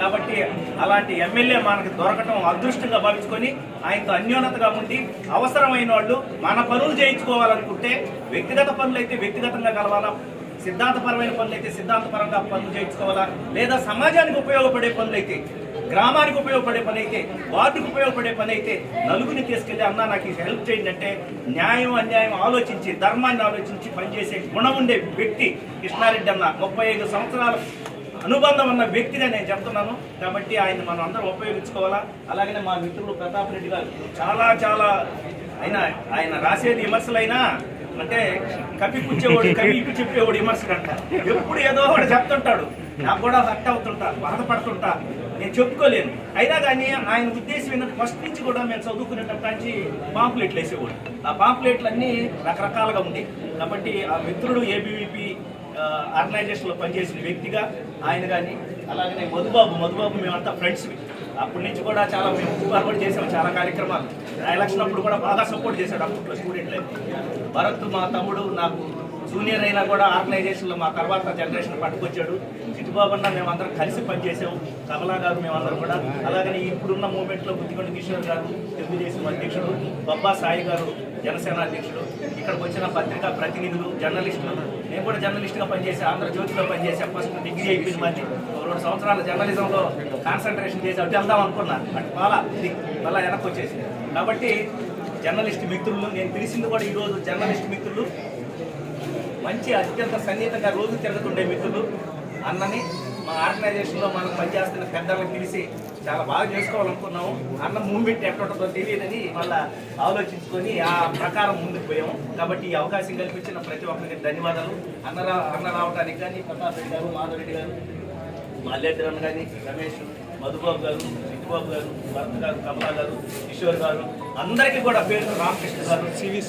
కాబట్టి అలాంటి ఎమ్మెల్యే మనకు దొరకటం అదృష్టంగా భావించుకొని ఆయనతో అన్యోన్యతగా ఉండి అవసరమైన వాళ్ళు మన పనులు చేయించుకోవాలనుకుంటే వ్యక్తిగత పనులు అయితే వ్యక్తిగతంగా కలవాలా సిద్ధాంతపరమైన పనులు అయితే సిద్ధాంతపరంగా పనులు చేయించుకోవాలా లేదా సమాజానికి ఉపయోగపడే పనులు అయితే గ్రామానికి ఉపయోగపడే పని అయితే వార్డుకు ఉపయోగపడే పని అయితే నలుగురిని తీసుకెళ్ళి అన్న నాకు హెల్ప్ చేయండి అంటే న్యాయం అన్యాయం ఆలోచించి ధర్మాన్ని ఆలోచించి పనిచేసే గుణం ఉండే వ్యక్తి కృష్ణారెడ్డి అన్న ముప్పై ఐదు సంవత్సరాలు అనుబంధం ఉన్న వ్యక్తిగా నేను చెప్తున్నాను. కాబట్టి ఆయన మనం అందరం ఉపయోగించుకోవాలా? అలాగనే మా మిత్రులు ప్రతాప్ రెడ్డి గారు చాలా చాలా ఆయన ఆయన రాసేది విమర్శలైనా అంటే కప్పిపుచ్చేవాడు కవికి చెప్పేవాడు విమర్శలు అంట ఎప్పుడు ఏదో ఒకటి చెప్తుంటాడు. నాకు కూడా హట్ అవుతుంటా బాధపడుతుంటా. నేను చెప్పుకోలేను. అయినా కానీ ఆయన ఉద్దేశం ఏంటంటే ఫస్ట్ నుంచి కూడా మేము చదువుకునేటప్పటి నుంచి పాంప్లెట్లు వేసేవాడు. ఆ పాంప్లెట్లు అన్నీ రకరకాలుగా ఉండే. కాబట్టి ఆ మిత్రుడు ఏబీవీపీ ఆర్గనైజేషన్లో పనిచేసిన వ్యక్తిగా ఆయన కానీ అలాగనే మధుబాబు. మధుబాబు మేమంతా ఫ్రెండ్స్ అప్పటి నుంచి కూడా చాలా మేము ఉపకారం కూడా చేసాము చాలా కార్యక్రమాలు. ఎలక్షన్ అప్పుడు కూడా బాగా సపోర్ట్ చేశాడు అప్పట్లో స్టూడెంట్లే భరత్ మా తమ్ముడు నాకు జూనియర్ అయినా కూడా ఆర్గనైజేషన్లో మా తర్వాత జనరేషన్ పట్టుకొచ్చాడు. చిట్టుబాబన్న మేమందరం కలిసి పనిచేసాం కమలా గారు మేమందరం కూడా. అలాగనే ఇప్పుడున్న మూమెంట్లో బుద్ధిగొండ కిషోర్ గారు తెలుగుదేశం అధ్యక్షుడు బొబ్బా సాయి గారు జనసేన అధ్యక్షుడు ఇక్కడికి వచ్చిన పత్రికా ప్రతినిధులు జర్నలిస్టులు నేను కూడా జర్నలిస్ట్గా పనిచేసి ఆంధ్రజ్యోతిలో పనిచేసా. ఫస్ట్ డిగ్రీ అయిపోయింది మళ్ళీ ఒక రెండు సంవత్సరాల జర్నలిజంలో కాన్సన్ట్రేషన్ చేసి అటు వెళ్దాం అనుకున్నాను బట్ మళ్ళా మళ్ళీ వెనక్కి వచ్చేసింది. కాబట్టి జర్నలిస్ట్ మిత్రులు నేను తెలిసింది కూడా ఈరోజు జర్నలిస్ట్ మిత్రులు మంచి అత్యంత సన్నిహితంగా రోజు తిరుగుతుండే మిత్రులు అన్నని మా ఆర్గనైజేషన్లో మనం పనిచేస్తున్న పెద్దలను పిలిచి చాలా బాగా చేసుకోవాలనుకున్నాము. అన్న మూమెంట్ ఎట్టుంటుందో తెలియదని మళ్ళా ఆలోచించుకొని ఆ ప్రకారం ముందుకు పోయాము. కాబట్టి ఈ అవకాశం కల్పించిన ప్రతి ఒక్కరికి ధన్యవాదాలు. అన్న అన్న రావడానికి కానీ ప్రతాప్ రెడ్డి గారు మాధవరెడ్డి గారు మల్లెడ్డి కానీ రమేష్ మధుబాబు గారు చిట్టుబాబు గారు భరత్ గారు కమలా గారు కిషోర్ గారు అందరికీ కూడా పేరు రామకృష్ణ గారు. సివి